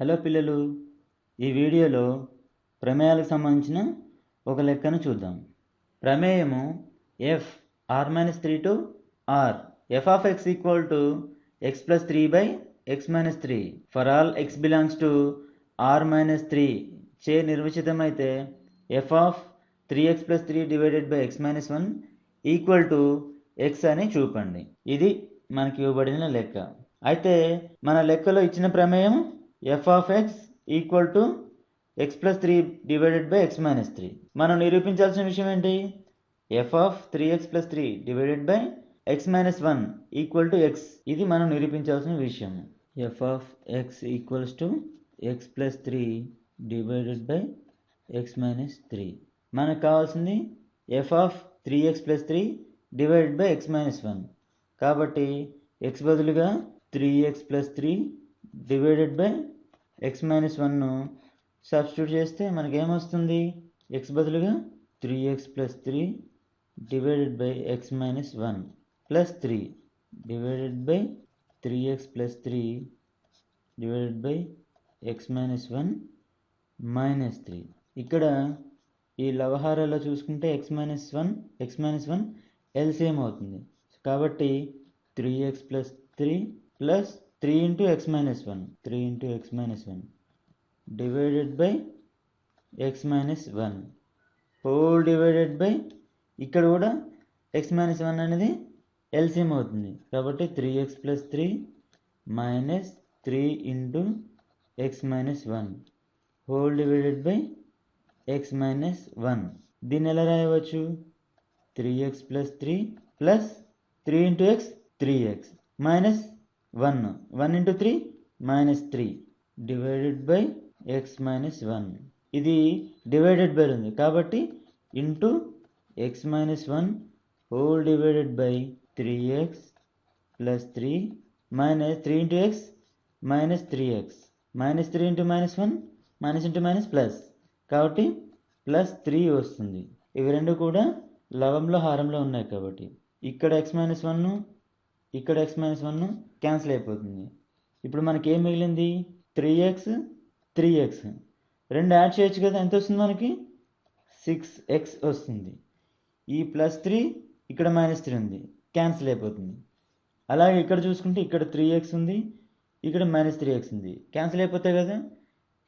Hello పిల్లలు ఈ వీడియోలో ప్రమేయాలకు సంబంధించిన ఒక లెక్కను చూద్దాం. ప్రమేయము F R minus three to R F of X equal to X plus three by X minus three for all X belongs to R minus three చే నిర్వచితమైతే F of three X plus three divided by X minus one equal to X అని చూపండి. ఇది మనకి ఇవ్వబడిన లెక్క. అయితే మన లెక్కలో ఇచ్చిన ప్రమేయం F of X equal to X plus three divided by X minus three మనం నిరూపించాల్సిన విషయం ఏంటి? F of three X plus three divided by X minus one equal to X ఇది మనం నిరూపించాల్సిన విషయం. F of X equals to X plus three divided by X minus three మనకు కావాల్సింది F of three X plus three divided by X minus one కాబట్టి X బదులుగా three X plus three divided by X minus one substitute చేస్తే మనకి ఏమొస్తుంది X బదులుగా three X plus three divided by X minus one plus three divided by three X plus three divided by X minus one minus three ఇక్కడ ఈ లవహారాలో చూసుకుంటే X minus one X minus one LCM అవుతుంది. కాబట్టి three X plus three plus three into X minus one three into X minus one divided by X minus one whole divided by ఇక్కడ కూడా X minus one అనేది LCM అవుతుంది. కాబట్టి three X plus three minus three into X minus one whole divided by X minus one దీన్ని ఎలా రాయవచ్చు? Three X plus three plus three into X three X minus one. One into three minus three divided by X minus one ఇది divided by ఉంది. కాబట్టి into X minus one whole divided by three X plus three minus three into X minus three X minus three into minus one minus into minus plus కాబట్టి plus three వస్తుంది. ఇవి రెండు కూడా లవంలో హారంలో ఉన్నాయి కాబట్టి. ఇక్కడ ఎక్స్ మైనస్ వన్ను ఇక్కడ X minus one cancel అయిపోతుంది. ఇప్పుడు మనకి ఏం మిగిలింది? త్రీ ఎక్స్ త్రీ ఎక్స్ రెండు యాడ్ చేయొచ్చు కదా ఎంత వస్తుంది మనకి? సిక్స్ ఎక్స్ వస్తుంది. ఈ ప్లస్ త్రీ ఇక్కడ మైనస్ త్రీ ఉంది. క్యాన్సిల్ అయిపోతుంది. అలాగే ఇక్కడ చూసుకుంటే ఇక్కడ త్రీ ఎక్స్ ఉంది ఇక్కడ మైనస్ త్రీ ఎక్స్ ఉంది. క్యాన్సిల్ అయిపోతాయి కదా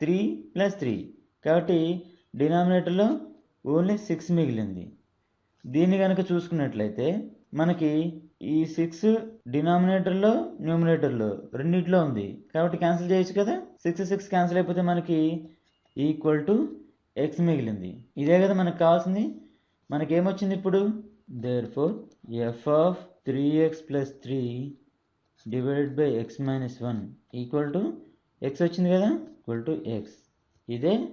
త్రీ ప్లస్ త్రీ కాబట్టి డినామినేటర్లో ఓన్లీ సిక్స్ మిగిలింది. దీన్ని కనుక చూసుకున్నట్లయితే మనకి ఈ సిక్స్ డినామినేటర్లో న్యూమినేటర్లో రెండింటిలో ఉంది. కాబట్టి క్యాన్సిల్ చేయొచ్చు కదా? సిక్స్ సిక్స్ క్యాన్సిల్ అయిపోతే మనకి ఈక్వల్ టు ఎక్స్ మిగిలింది. ఇదే కదా మనకు కావాల్సింది? మనకి ఏమొచ్చింది ఇప్పుడు? Therefore F of three X plus three divided by X minus one equal to X వచ్చింది కదా? ఈక్వల్ టు ఎక్స్ ఇదే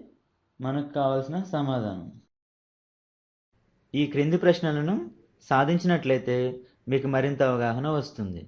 మనకు కావాల్సిన సమాధానం. ఈ క్రింది ప్రశ్నలను సాధించినట్లయితే మీకు మరింత అవగాహన వస్తుంది.